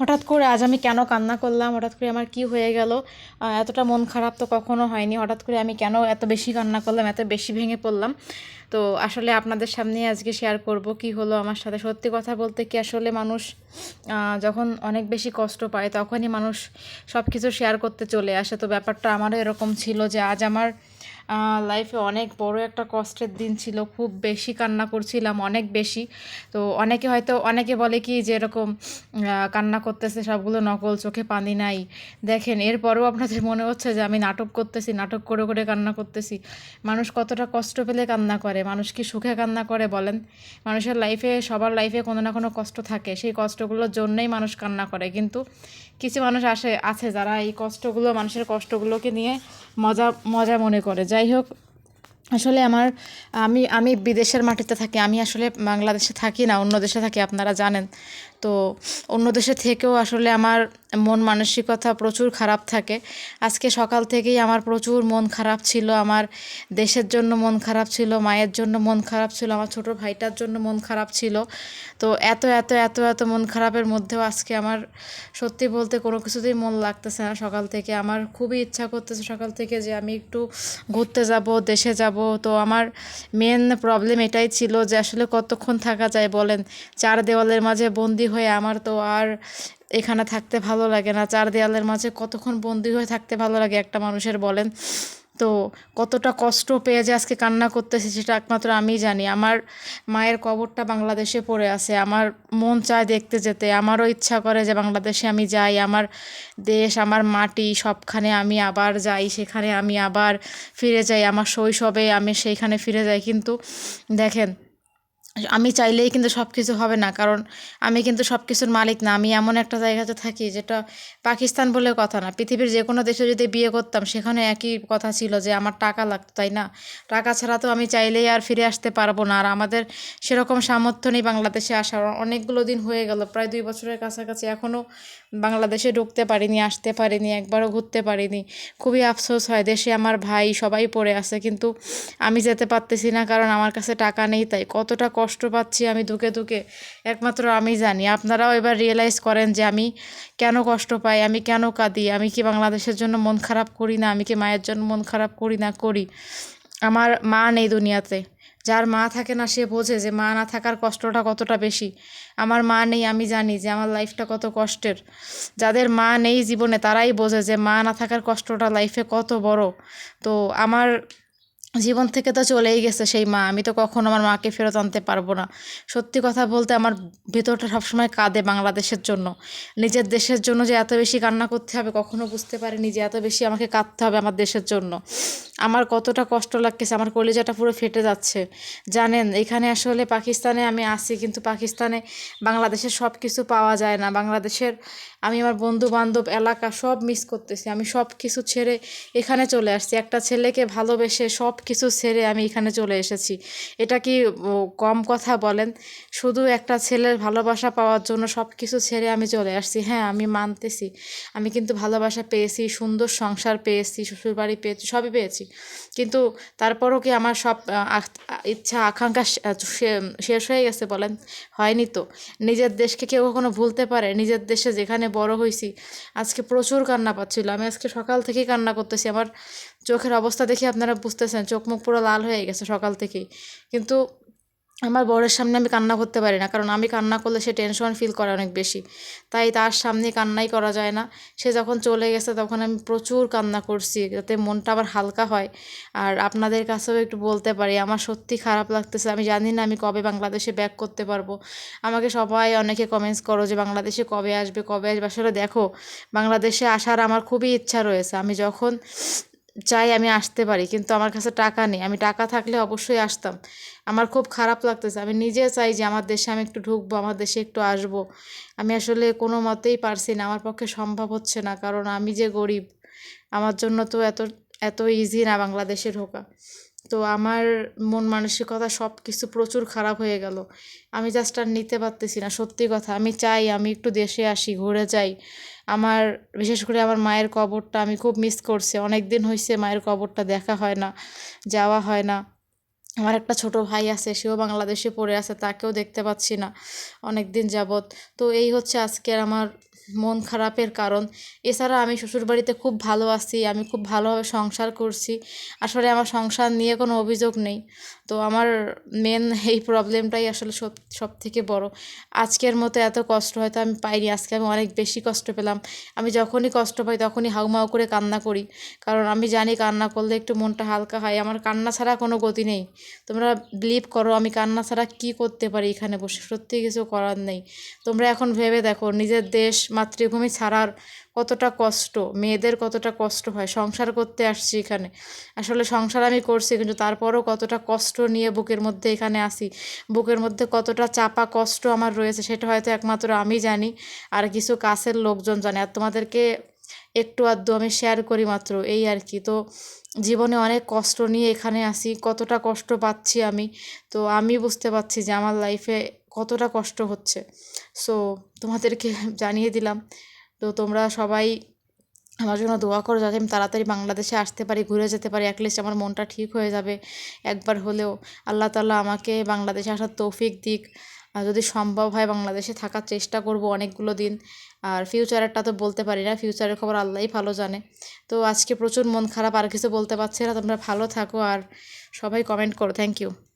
হঠাৎ করে আজ আমি কেন কান্না করলাম? হঠাৎ করে আমার কি হয়ে গেল? এতটা মন খারাপ তো কখনো হয়নি। হঠাৎ করে আমি কেন এত বেশি কান্না করলাম, এত বেশি ভেঙে পড়লাম? তো আসলে আপনাদের সামনে আজকে শেয়ার করব কি হলো আমার সাথে। সত্যি কথা বলতে কি আসলে মানুষ যখন অনেক বেশি কষ্ট পায় তখনই মানুষ সব কিছু শেয়ার করতে চলে আসে। তো ব্যাপারটা আমারও এরকম ছিল যে আজ আমার লাইফে অনেক বড় একটা কষ্টের দিন ছিল। খুব বেশি কান্না করছিলাম, অনেক বেশি। তো অনেকে হয়তো, অনেকে বলে কি যে এরকম কান্না করতেছে, সবগুলো নকল, চোখে পানি নাই। দেখেন, এরপরেও আপনাদের মনে হচ্ছে যে আমি নাটক করতেছি, নাটক করে করে কান্না করতেছি। মানুষ কতটা কষ্ট পেলে কান্না করে? মানুষ কি সুখে কান্না করে বলেন? মানুষের লাইফে সবার লাইফে কোনো না কোনো কষ্ট থাকে। সেই কষ্টগুলোর জন্যই মানুষ কান্না করে। কিন্তু কিছু মানুষ আসে, আছে যারা এই কষ্টগুলো, মানুষের কষ্টগুলোকে নিয়ে মজা মজা মনে করে। যাই হোক, আসলে আমার, আমি আমি বিদেশের মাটিতে থাকি, আমি আসলে বাংলাদেশে থাকি না, অন্য দেশে থাকি, আপনারা জানেন। তো অন্য দেশে থেকেও আসলে আমার মন মানসিকতা প্রচুর খারাপ থাকে। আজকে সকাল থেকেই আমার প্রচুর মন খারাপ ছিল, আমার দেশের জন্য মন খারাপ ছিল, মায়ের জন্য মন খারাপ ছিল, আমার ছোট ভাইটার জন্য মন খারাপ ছিল। তো এত এত এত এত মন খারাপের মধ্যেও আজকে আমার সত্যি বলতে কোনো কিছুতেই মন লাগতেছে না সকাল থেকে। আমার খুবই ইচ্ছা করতেছে সকাল থেকে যে আমি একটু ঘুরতে যাব, দেশে যাব। তো আমার মেন প্রবলেম এটাই ছিল যে আসলে কতক্ষণ থাকা যায় বলেন? চার দেওয়ালের মাঝে বন্দি হয়ে আমার তো আর এখানে থাকতে ভালো লাগে না। চার দেওয়ালের মাঝে কতক্ষণ বন্দি হয়ে থাকতে ভালো লাগে, একটা মানুষের বলেন। তো কতটা কষ্ট পেয়ে যে আজকে কান্না করতেছি সেটা একমাত্র আমি জানি। আমার মায়ের কবরটা বাংলাদেশে পড়ে আছে। আমার মন চায় দেখতে যেতে। আমারও ইচ্ছা করে যে বাংলাদেশে আমি যাই। আমার দেশ, আমার মাটি, সবখানে আমি আবার যাই, সেখানে আমি আবার ফিরে যাই। আমার শৈশবে আমি সেইখানে ফিরে যাই। কিন্তু দেখেন আমি চাইলেই কিন্তু সব কিছু হবে না। কারণ আমি কিন্তু সব কিছুর মালিক না। আমি এমন একটা জায়গাতে থাকি যেটা পাকিস্তান বলে কথা না। পৃথিবীর যে কোনো দেশে যদি বিয়ে করতাম, সেখানে একই কথা ছিল যে আমার টাকা লাগতো, তাই না? টাকা ছাড়া তো আমি চাইলেই আর ফিরে আসতে পারব না। আর আমাদের সেরকম সামর্থ্য নেই বাংলাদেশে আসার। অনেকগুলো দিন হয়ে গেল, প্রায় দুই বছরের কাছাকাছি এখনও বাংলাদেশে ঢুকতে পারিনি, আসতে পারিনি, একবারও ঘুরতে পারিনি। খুবই আফসোস হয়, দেশে আমার ভাই সবাই পড়ে আছে, কিন্তু আমি যেতে পারতেছি না, কারণ আমার কাছে টাকা নেই, তাই কতটা কষ্ট পাচ্ছি আমি ধুকে ধুকে। একমাত্র আমি জানি। আপনারাও এবার রিয়েলাইজ করেন যে আমি কেন কষ্ট পাই, আমি কেন কাঁদি, আমি কি বাংলাদেশের জন্য মন খারাপ করি না, আমি কি মায়ের জন্য মন খারাপ করি না, করি। আমার মা নেই দুনিয়াতে। যার মা থাকে না, সে বোঝে যে মা না থাকার কষ্টটা কতটা বেশি। আমার মা নেই, আমি জানি যে আমার লাইফটা কত কষ্টের। যাদের মা নেই জীবনে, তারাই বোঝে যে মা না থাকার কষ্টটা লাইফে কত বড়। তো আমার জীবন থেকে তো চলেই গেছে সেই মা। আমি তো কখনো আমার মাকে ফেরত আনতে পারব না। সত্যি কথা বলতে আমার ভেতরটা সবসময় কাঁদে বাংলাদেশের জন্য। নিজের দেশের জন্য যে এত বেশি কান্না করতে হবে, কখনো বুঝতে পারিনি যে এত বেশি আমাকে কাঁদতে হবে আমার দেশের জন্য। আমার কতটা কষ্ট লাগতেছে, আমার কলিজাটা পুরো ফেটে যাচ্ছে। জানেন, এখানে আসলে পাকিস্তানে আমি আসি কিন্তু পাকিস্তানে বাংলাদেশের সব কিছু পাওয়া যায় না। বাংলাদেশের আমি আমার বন্ধু বান্ধব এলাকা সব মিস করতেছি। আমি সব কিছু ছেড়ে এখানে চলে আসছি। একটা ছেলেকে ভালোবেসে সব কিছু ছেড়ে আমি এখানে চলে এসেছি। এটা কি কম কথা বলেন? শুধু একটা ছেলের ভালোবাসা পাওয়ার জন্য সব কিছু ছেড়ে আমি চলে আসছি। হ্যাঁ আমি মানতেছি। আমি কিন্তু ভালোবাসা পেয়েছি, সুন্দর সংসার পেয়েছি, শ্বশুরবাড়ি পেয়েছি, সবই পেয়েছি। কিন্তু তারপরও কি আমার সব ইচ্ছা, আকাঙ্ক্ষা শেষ হয়ে গেছে বলেন? হয়নি তো। নিজের দেশকে কেউ কখনো ভুলতে পারে। নিজের দেশে যেখানে বড় হয়েছি, আজকে প্রচুর কান্না পাচ্ছিল। আমি আজকে সকাল থেকেই কান্না করতেছি। আমার চোখের অবস্থা দেখে আপনারা বুঝতেছেন, চোখ মুখ পুরো লাল হয়ে গেছে সকাল থেকেই। কিন্তু আমার বরের সামনে আমি কান্না করতে পারি না, কারণ আমি কান্না করলে সে টেনশন ফিল করে অনেক বেশি। তাই তার সামনে কান্নাই করা যায় না। সে যখন চলে গেছে তখন আমি প্রচুর কান্না করছি, যাতে মনটা আবার হালকা হয়। আর আপনাদের কাছেও একটু বলতে পারি, আমার সত্যি খারাপ লাগতেছে। আমি জানি না আমি কবে বাংলাদেশে ব্যাক করতে পারব। আমাকে সবাই অনেকে কমেন্টস করো যে, বাংলাদেশে কবে আসবে কবে আসবে? আসলে দেখো, বাংলাদেশে আসার আমার খুবই ইচ্ছা রয়েছে। আমি যখন চাই আমি আসতে পারি, কিন্তু আমার কাছে টাকা নেই। আমি টাকা থাকলে অবশ্যই আসতাম। আমার খুব খারাপ লাগতেছে। আমি নিজে চাই যে আমার দেশে আমি একটু ঢুকবো, আমার দেশে একটু আসব। আমি আসলে কোনো মতেই পারছি না। আমার পক্ষে সম্ভব হচ্ছে না, কারণ আমি যে গরিব, আমার জন্য তো এত এত ইজি না বাংলাদেশে ঢোকা। তো আমার মন মানসিকতা সব কিছু প্রচুর খারাপ হয়ে গেল। আমি জাস্ট আর নিতে পারতেছি না, সত্যি কথা। আমি চাই আমি একটু দেশে আসি, ঘুরে যাই। আমার, বিশেষ করে আমার মায়ের কবরটা আমি খুব মিস করছি। অনেক দিন হয়েছে মায়ের কবরটা দেখা হয় না, যাওয়া হয় না। আমার একটা ছোট ভাই আছে, সেও বাংলাদেশে পড়ে আছে, তাকেও দেখতে পাচ্ছি না অনেক দিন যাবৎ। তো এই হচ্ছে আজকের আমার মন খারাপের কারণ। এছাড়া আমি শ্বশুরবাড়িতে খুব ভালো আছি, আমি খুব ভালোভাবে সংসার করছি। আসলে আমার সংসার নিয়ে কোনো অভিযোগ নেই। তো আমার মেন এই প্রবলেমটাই আসলে সব সব থেকে বড়। আজকের মতো এত কষ্ট হয়তো আমি পাইনি, আজকে আমি অনেক বেশি কষ্ট পেলাম। আমি যখনই কষ্ট পাই তখনই হাউমাউ করে কান্না করি। কারণ আমি জানি কান্না করলে একটু মনটা হালকা হয়। আমার কান্না ছাড়া কোনো গতি নেই। তোমরা বিলিভ করো, আমি কান্না ছাড়া কী করতে পারি এখানে বসে? সত্যি কিছু করার নেই। তোমরা এখন ভেবে দেখো, নিজের দেশ মাতৃভূমি ছাড়ার কতটা কষ্ট, মেয়েদের কতটা কষ্ট হয়, সংসার করতে আসছি এখানে। আসলে সংসার আমি করছি, কিন্তু তারপরও কতটা কষ্ট নিয়ে বুকের মধ্যে এখানে আসি। বুকের মধ্যে কতটা চাপা কষ্ট আমার রয়েছে, সেটা হয়তো একমাত্র আমি জানি, আর কিছু কাছের লোকজন জানে। আর তোমাদেরকে একটু আধটু আমি শেয়ার করি মাত্র, এই আর কি। তো জীবনে অনেক কষ্ট নিয়ে এখানে আসি, কতটা কষ্ট পাচ্ছি আমি, তো আমি বুঝতে পারছি যে আমার লাইফে কতটা কষ্ট হচ্ছে। সো তোমাদেরকে জানিয়ে দিলাম। তো তোমরা সবাই আমার জন্য দোয়া করো যাতে আমি তাড়াতাড়ি বাংলাদেশে আসতে পারি, ঘুরে যেতে পারি। অ্যাটলিস্ট আমার মনটা ঠিক হয়ে যাবে একবার হলেও। আল্লাহ তাআলা আমাকে বাংলাদেশে আসার তৌফিক দিক। আর যদি সম্ভব হয় বাংলাদেশে থাকার চেষ্টা করব অনেকগুলো দিন। আর ফিউচারেরটা তো বলতে পারি না ফিউচারের খবর আল্লাহই ভালো জানে। তো আজকে প্রচুর মন খারাপ, আর কিছু বলতে পারছি না। তোমরা ভালো থাকো, আর সবাই কমেন্ট করো। Thank you